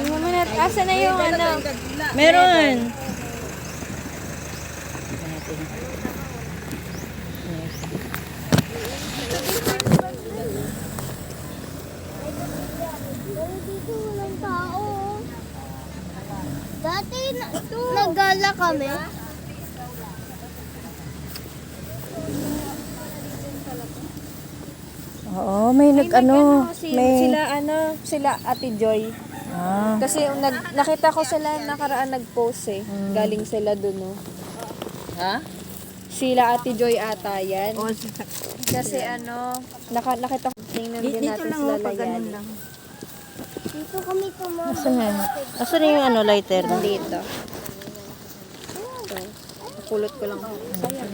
Na, asa na yung ano? Meron. Dito walang tao. Dati na, nagala kami. Oo, may ano, si, may... Sila ano, sila Ate Joy. Ah, Kasi yung nag, nakita ko sila nakaraan nag-post eh. Galing sila dun oh. ha? Sila Ate Joy ata yan. Kasi ano, naka, nakita ko, tingnan din natin sila layan. Dito kami tumama. Asan yan? Asan yung ano, lighter? Dito. Pulot ko lang. Sayang.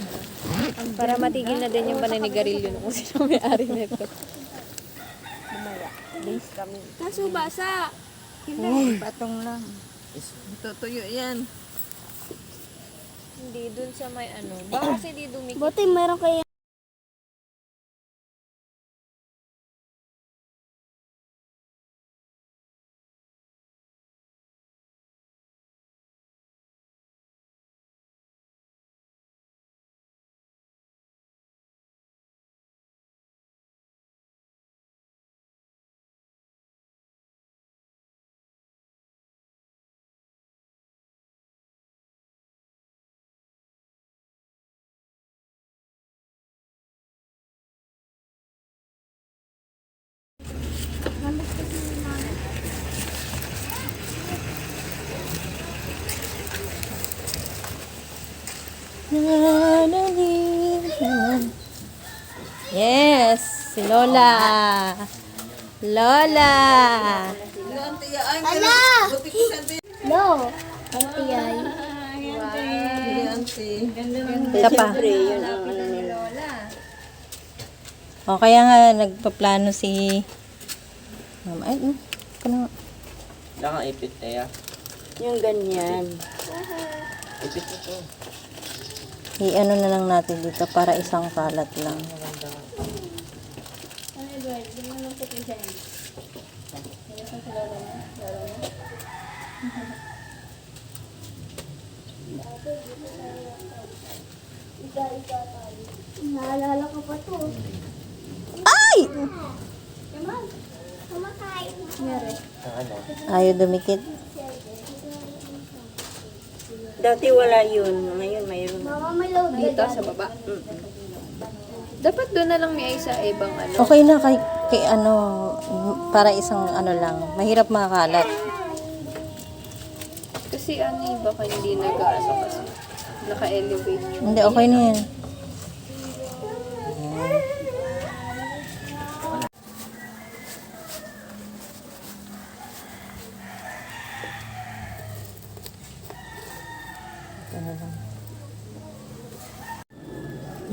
Para matigil na din yung paninigarilyo kung sino may-ari nito. Lumaya. Base kami. Kaso basa. Patong lang. Tutuyo yan. Hindi, dun sa may ano. Baka kasi di dumikit. Buti meron kayo. Yes, si Lola. Lola. Ala! No. Ate ay. Isa pa. O, kaya nga nagpaplano si... Mama, ay, na. Wala kang ipit na. Yung ganyan. Ipit to. I-ano na lang natin dito para isang kalat lang. Naalala ko pa to. Ay! Ayaw dumikit. Dati wala yun. Ngayon mayroon. Mama, may load Dito sa baba. Dapat doon na lang may isa ibang ano. Okay na kay, kay ano, para isang ano lang. Mahirap makalat. Kasi ano yung baka hindi nag-ano kasi naka-elevate. Hindi, okay na yan.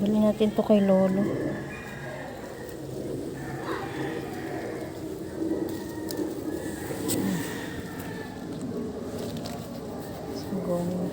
Dali natin to kay Lolo. Siguro.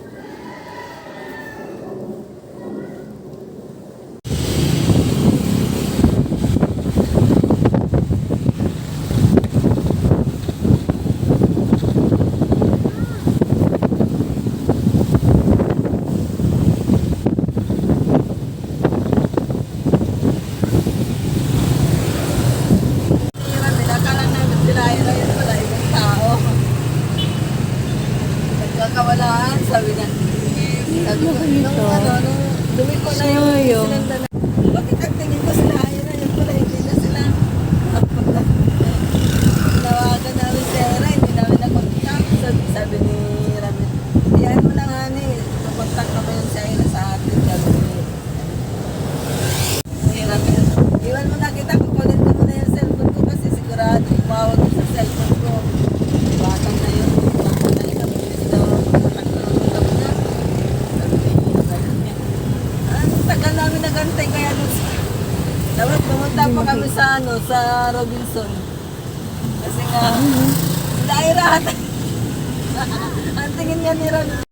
Nagkakawalaan, sabi na. Sabi ko, nung ano, nung dumi ko na. Bakit ang tingin ko sila, ayun na yun pala, hindi na sila. Nawagan namin si Era, hindi namin na-contact. Sabi, sabi ni Rami, iyan mo na nga ni, contact naman yun si Era sa atin. Sabi ni, ni Rami, iwan mo na kita, kukunin ko muna yung cellphone ko kasi sigurado umawag sa cellphone ko. Batang na yun, batang na yun, kami sila, contact ko ng kami na. Sabi ni Rami, ang tagal namin nagantay kaya nung dapat pumunta pa kami sa ano, sa Robinson. Kasi nga, lahat. ang tingin nga ni Ron,